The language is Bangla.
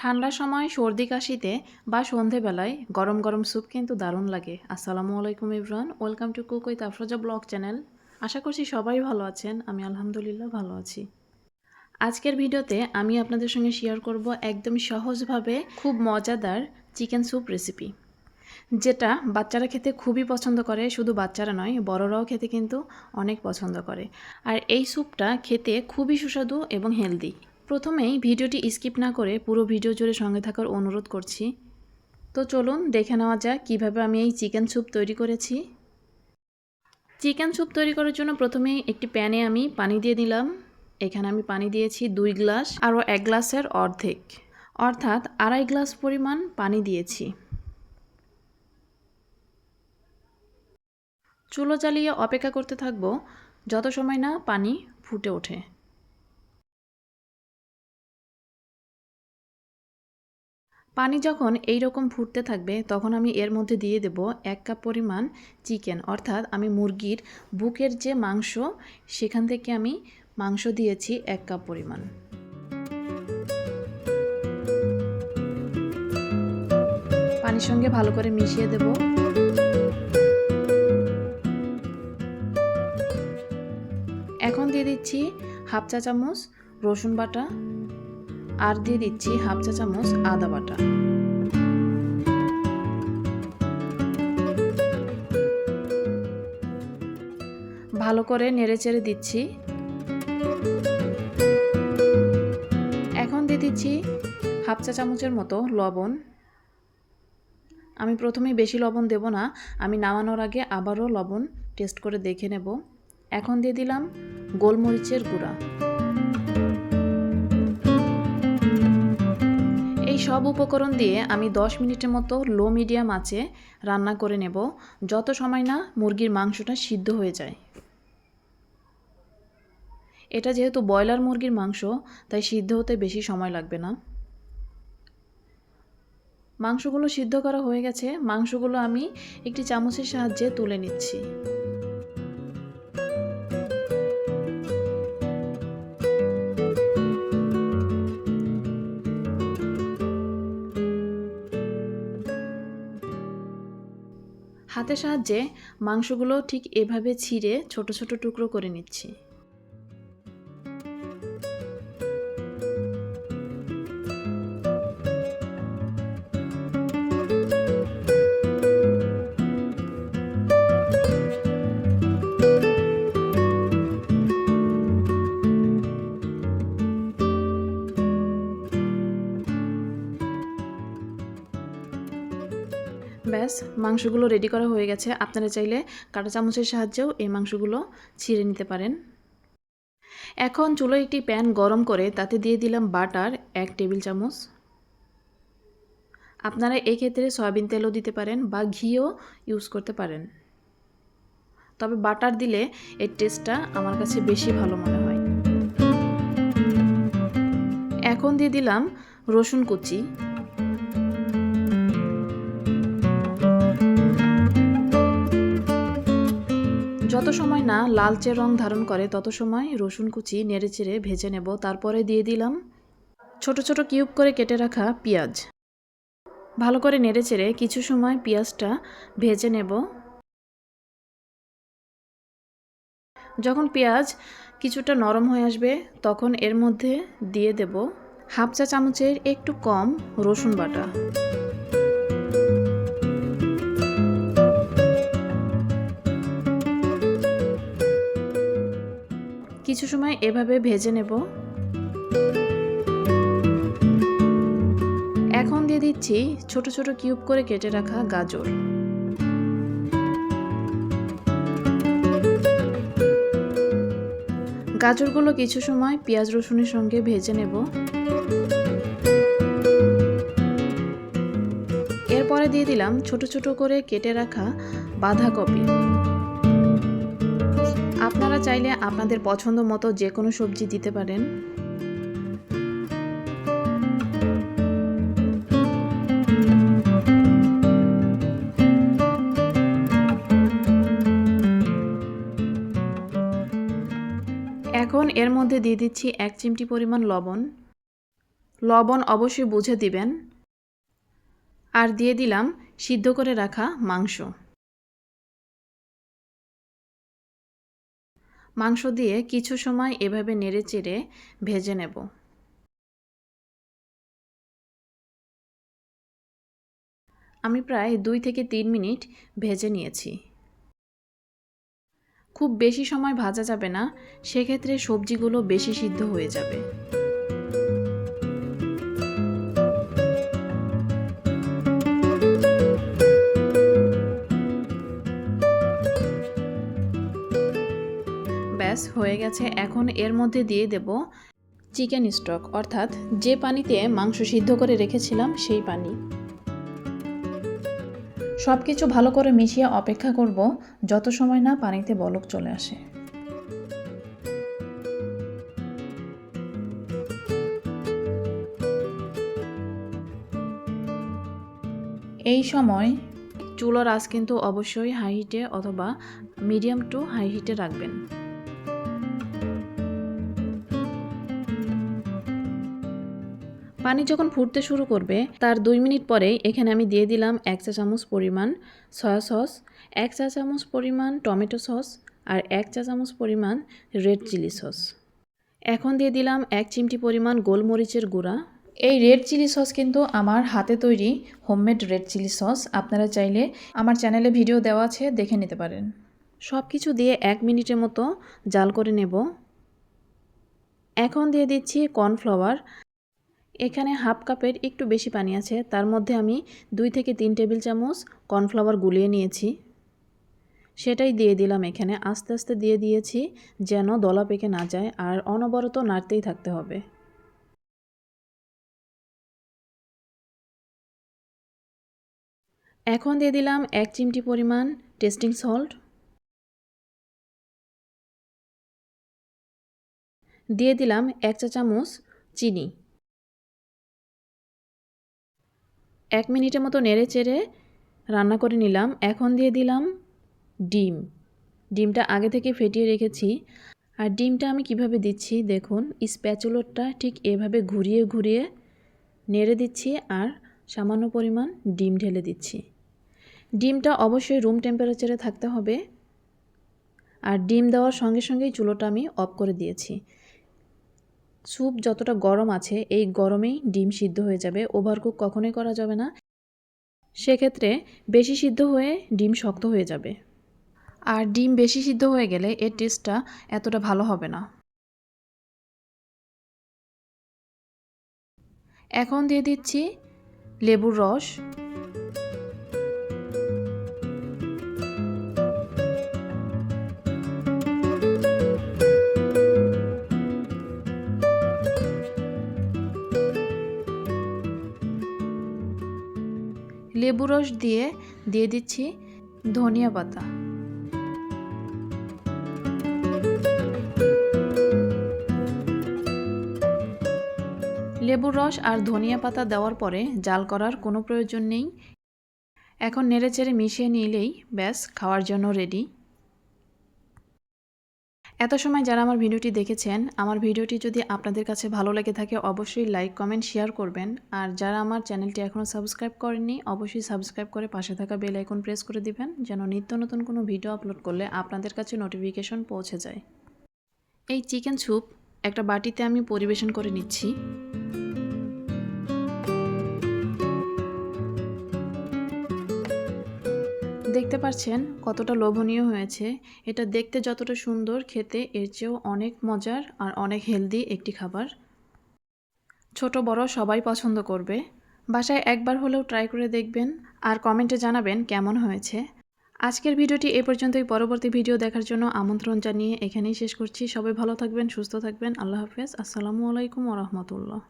ঠান্ডার সময় সর্দি কাশিতে বা সন্ধেবেলায় গরম গরম স্যুপ কিন্তু দারুণ লাগে। আসসালামু আলাইকুম Ibran, welcome to cook with Afroza blog channel. আশা করছি সবাই ভালো আছেন, আমি আলহামদুলিল্লাহ ভালো আছি। আজকের ভিডিওতে আমি আপনাদের সঙ্গে শেয়ার করব একদম সহজভাবে খুব মজাদার চিকেন স্যুপ রেসিপি যেটা বাচ্চারা খেতে খুবই পছন্দ করে, শুধু বাচ্চারা নয়, বড়রাও খেতে কিন্তু অনেক পছন্দ করে। আর এই স্যুপটা খেতে খুবই সুস্বাদু এবং হেলদি প্রথমেই ভিডিওটি স্কিপ না করে পুরো ভিডিও জুড়ে সঙ্গে থাকার অনুরোধ করছি। তো চলুন দেখে নেওয়া যাক কীভাবে আমি এই চিকেন স্যুপ তৈরি করেছি। চিকেন স্যুপ তৈরি করার জন্য প্রথমেই একটি প্যানে আমি পানি দিয়ে দিলাম। এখানে আমি পানি দিয়েছি দুই গ্লাস, আরও এক গ্লাসের অর্ধেক। অর্থাৎ আড়াই গ্লাস পরিমাণ পানি দিয়েছি। চুলো জ্বালিয়ে অপেক্ষা করতে থাকব, যত সময় না পানি ফুটে ওঠে। পানি যখন এই রকম ফুটতে থাকবে, তখন আমি এর মধ্যে দিয়ে দেব এক কাপ পরিমাণ চিকেন। অর্থাৎ আমি মুরগির বুকের যে মাংস, সেখান থেকে আমি মাংস দিয়েছি এক কাপ পরিমাণ। পানির সঙ্গে ভালো করে মিশিয়ে দেব। এখন দিয়ে দিচ্ছি হাফ চা চামচ রসুন বাটা। আর দিয়ে দিচ্ছি হাফ চা চামচ আদা বাটা। ভালো করে নেড়ে চেড়ে দিচ্ছি। এখন দিয়ে দিচ্ছি হাফ চা চামচের মতো লবণ। আমি প্রথমেই বেশি লবণ দেব না, আমি নামানোর আগে আবারও লবণ টেস্ট করে দেখে নেব। এখন দিয়ে দিলাম গোলমরিচের গুঁড়া। সব উপকরণ দিয়ে আমি 10 মিনিটের মতো লো মিডিয়াম আঁচে রান্না করে নেব। যত সময় না মুরগির মাংসটা সিদ্ধ হয়ে যায়। এটা যেহেতু ব্রয়লার মুরগির মাংস, তাই সিদ্ধ হতে বেশি সময় লাগবে না। মাংসগুলো সিদ্ধ করা হয়ে গেছে। মাংসগুলো আমি একটি চামচের সাহায্যে তুলে নিচ্ছি। হাতের সাহায্যে মাংসগুলো ঠিক এভাবে ছিঁড়ে ছোট ছোট টুকরো করে নিচ্ছি। ব্যাস, মাংসগুলো রেডি করা হয়ে গেছে। আপনারা চাইলে কাঁটা চামচের সাহায্যেও এই মাংসগুলো ছিঁড়ে নিতে পারেন। এখন চুলো একটি প্যান গরম করে তাতে দিয়ে দিলাম বাটার এক টেবিল চামচ। আপনারা এই ক্ষেত্রে সয়াবিন তেলও দিতে পারেন বা ঘিও ইউজ করতে পারেন। তবে বাটার দিলে এর টেস্টটা আমার কাছে বেশি ভালো মনে হয়। এখন দিয়ে দিলাম রসুন কুচি। সময় না লালচে রং ধারণ করে, তত সময় রসুন কুচি নেড়েচেড়ে ভেজে নেব। তারপরে দিয়ে দিলাম ছোট ছোট কিউব করে কেটে রাখা পেঁয়াজ। ভালো করে নেড়েচেড়ে কিছু সময় পেঁয়াজটা ভেজে নেব। যখন পেঁয়াজ কিছুটা নরম হয়ে আসবে, তখন এর মধ্যে দিয়ে দেব হাফ চা চামচের একটু কম রসুন বাটা। কিছু সময় এভাবে ভেজে নেব। এখন দিয়ে দিচ্ছি ছোট ছোট কিউব করে কেটে রাখা গাজর। গাজরগুলো কিছু সময় পেঁয়াজ রসুনের সঙ্গে ভেজে নেব। এরপরে দিয়ে দিলাম ছোট ছোট করে কেটে রাখা বাঁধাকপি। আপনারা চাইলে আপনাদের পছন্দ মতো যে কোনো সবজি দিতে পারেন। এখন এর মধ্যে দিয়ে দিচ্ছি এক চিমটি পরিমাণ লবণ। লবণ অবশ্যই বুঝে দিবেন। আর দিয়ে দিলাম সিদ্ধ করে রাখা মাংস। মাংস দিয়ে কিছু সময় এভাবে নেড়ে চেড়ে ভেজে নেব। আমি প্রায় দুই থেকে তিন মিনিট ভেজে নিয়েছি। খুব বেশি সময় ভাজা যাবে না, সেক্ষেত্রে সবজিগুলো বেশি সিদ্ধ হয়ে যাবে। ব্যাস হয়ে গেছে, এখন এর মধ্যে দিয়ে দেব চিকেন স্টক, অর্থাৎ যে পানিতে মাংস সিদ্ধ করে রেখেছিলাম সেই পানি। সব কিছু ভালো করে মিশিয়ে অপেক্ষা করব, যত সময় না পানিতে বলক চলে আসে। এই সময় চুলোর আঁচ কিন্তু অবশ্যই হাই হিটে অথবা মিডিয়াম টু হাই হিটে রাখবেন। পানি যখন ফুটতে শুরু করবে, তার দুই মিনিট পরেই এখানে আমি দিয়ে দিলাম এক চা চামচ পরিমাণ সয়া সস, এক চা চামচ পরিমাণ টমেটো সস আর এক চা চামচ পরিমাণ রেড চিলি সস। এখন দিয়ে দিলাম এক চিমটি পরিমাণ গোলমরিচের গুঁড়া। এই রেড চিলি সস কিন্তু আমার হাতে তৈরি হোমমেড রেড চিলি সস। আপনারা চাইলে আমার চ্যানেলে ভিডিও দেওয়া আছে, দেখে নিতে পারেন। সব কিছু দিয়ে এক মিনিটের মতো জাল করে নেব। এখন দিয়ে দিচ্ছি কর্নফ্লাওয়ার। এখানে হাফ কাপের একটু বেশি পানি আছে। তার মধ্যে আমি দুই থেকে তিন টেবিল চামচ কর্নফ্লাওয়ার গুলিয়ে নিয়েছি। সেটাই দিয়ে দিলাম এখানে। আস্তে আস্তে দিয়ে দিয়েছি যেন দলা পেকে না যায় আর অনবরত নাড়তেই থাকতে হবে। এখন দিয়ে দিলাম এক চিমটি পরিমাণ টেস্টিং সল্ট। দিয়ে দিলাম এক চা চামচ চিনি। এক মিনিটের মতো নেড়ে চেড়ে রান্না করে নিলাম। এখন দিয়ে দিলাম ডিম। ডিমটা আগে থেকে ফেটিয়ে রেখেছি। আর ডিমটা আমি কীভাবে দিচ্ছি দেখুন স্প্যাচুলোরটা ঠিক এভাবে ঘুরিয়ে ঘুরিয়ে নেড়ে দিচ্ছি আর সামান্য পরিমাণ ডিম ঢেলে দিচ্ছি। ডিমটা অবশ্যই রুম টেম্পারেচারে থাকতে হবে। আর ডিম দেওয়ার সঙ্গে সঙ্গেই চুলোটা আমি অফ করে দিয়েছি। স্যুপ যতটা গরম আছে, এই গরমেই ডিম সিদ্ধ হয়ে যাবে। ওভারকুক কখনোই করা যাবে না। সেক্ষেত্রে বেশি সিদ্ধ হয়ে ডিম শক্ত হয়ে যাবে। আর ডিম বেশি সিদ্ধ হয়ে গেলে এর টেস্টটা এতটা ভালো হবে না। এখন দিয়ে দিচ্ছি লেবুর রস। লেবু রস দিয়ে দিয়ে দিচ্ছি ধনিয়া পাতা। লেবুর রস আর ধনিয়া পাতা দেওয়ার পরে জাল করার কোনো প্রয়োজন নেই। এখন নেড়েচেড়ে মিশিয়ে নিলেই ব্যাস, খাওয়ার জন্য রেডি এত সময় যারা আমার ভিডিওটি দেখেছেন, আমার ভিডিওটি যদি আপনাদের কাছে ভালো লেগে থাকে, অবশ্যই লাইক কমেন্ট শেয়ার করবেন। আর যারা আমার চ্যানেলটি এখনও সাবস্ক্রাইব করেননি, অবশ্যই সাবস্ক্রাইব করে পাশে থাকা বেল আইকন প্রেস করে দিবেন, যেন নিত্য নতুন কোনো ভিডিও আপলোড করলে আপনাদের কাছে নোটিফিকেশন পৌঁছে যায়। এই চিকেন স্যুপ একটা বাটিতে আমি পরিবেশন করে নিচ্ছি। দেখতে পাচ্ছেন কতটা লোভনীয় হয়েছে। এটা দেখতে যতটা সুন্দর, খেতে এর চেয়েও অনেক মজার আর অনেক হেলদি একটি খাবার। ছোট, বড় সবাই পছন্দ করবে। বাসায় একবার হলেও ট্রাই করে দেখবেন আর কমেন্টে জানাবেন কেমন হয়েছে। আজকের ভিডিওটি এ পর্যন্তই। পরবর্তী ভিডিও দেখার জন্য আমন্ত্রণ জানিয়ে এখানেই শেষ করছি। সবাই ভালো থাকবেন, সুস্থ থাকবেন। আল্লাহ হাফেজ। আসসালামু আলাইকুম ওরহমতুল্লাহ